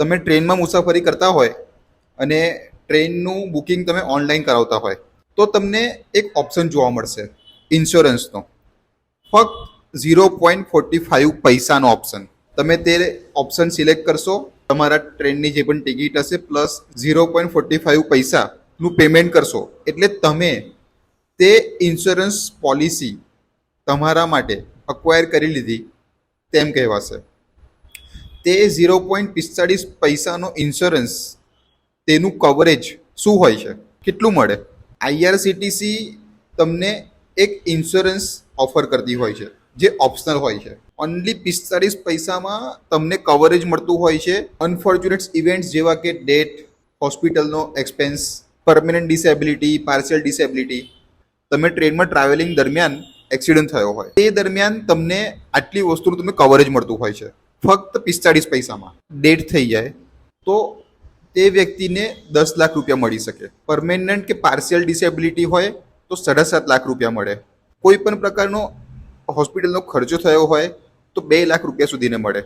તમે ટ્રેનમાં મુસાફરી કરતા હોય અને ટ્રેનનું બુકિંગ તમે ઓનલાઈન કરાવતા હોય, તો તમને એક ઓપ્શન જોવા મળશે, ઇન્સ્યોરન્સનો. ફક્ત ઝીરો પોઈન્ટ ફોર્ટી ફાઇવ પૈસાનો ઓપ્શન. તમે તે ઓપ્શન સિલેક્ટ કરશો, તમારા ટ્રેનની જે પણ ટિકિટ હશે plus zero point forty five પૈસાનું પેમેન્ટ કરશો. એટલે તમે તે ઇન્સ્યોરન્સ પોલિસી તમારા માટે અક્વાયર કરી લીધી, તેમ કહેવાશે. તે ઝીરો પોઈન્ટ પિસ્તાળીસ પૈસાનો ઇન્સ્યોરન્સ તેનું કવરેજ શું હોય છે? કેટલું મળે? આઈઆરસીટીસી તમને એક ઇન્સ્યોરન્સ ઓફર કરતી હોય છે, જે ઓપ્શનલ હોય છે. ઓનલી પિસ્તાળીસ પૈસામાં તમને કવરેજ મળતું હોય છે અનફોર્ચ્યુનેટ ઇવેન્ટ્સ જેવા કે ડેટ હોસ્પિટલનો expense permanent disability partial disability તમે ટ્રેનમાં ટ્રાવેલિંગ દરમિયાન એક્સિડન્ટ થયો હોય. તે દરમિયાન તમને આટલી વસ્તુનું તમને કવરેજ મળતું હોય છે. ફક્ત પિસ્તાળીસ પૈસામાં ડેટ થઈ જાય, તો તે વ્યક્તિને દસ લાખ રૂપિયા મળી શકે. પરમેનન્ટ કે પાર્શિયલ ડિસેબિલિટી હોય, તો સાડા સાત લાખ રૂપિયા મળે. કોઈ પણ પ્રકારનો હોસ્પિટલનો ખર્ચો થયો હોય, તો બે લાખ રૂપિયા સુધીને મળે.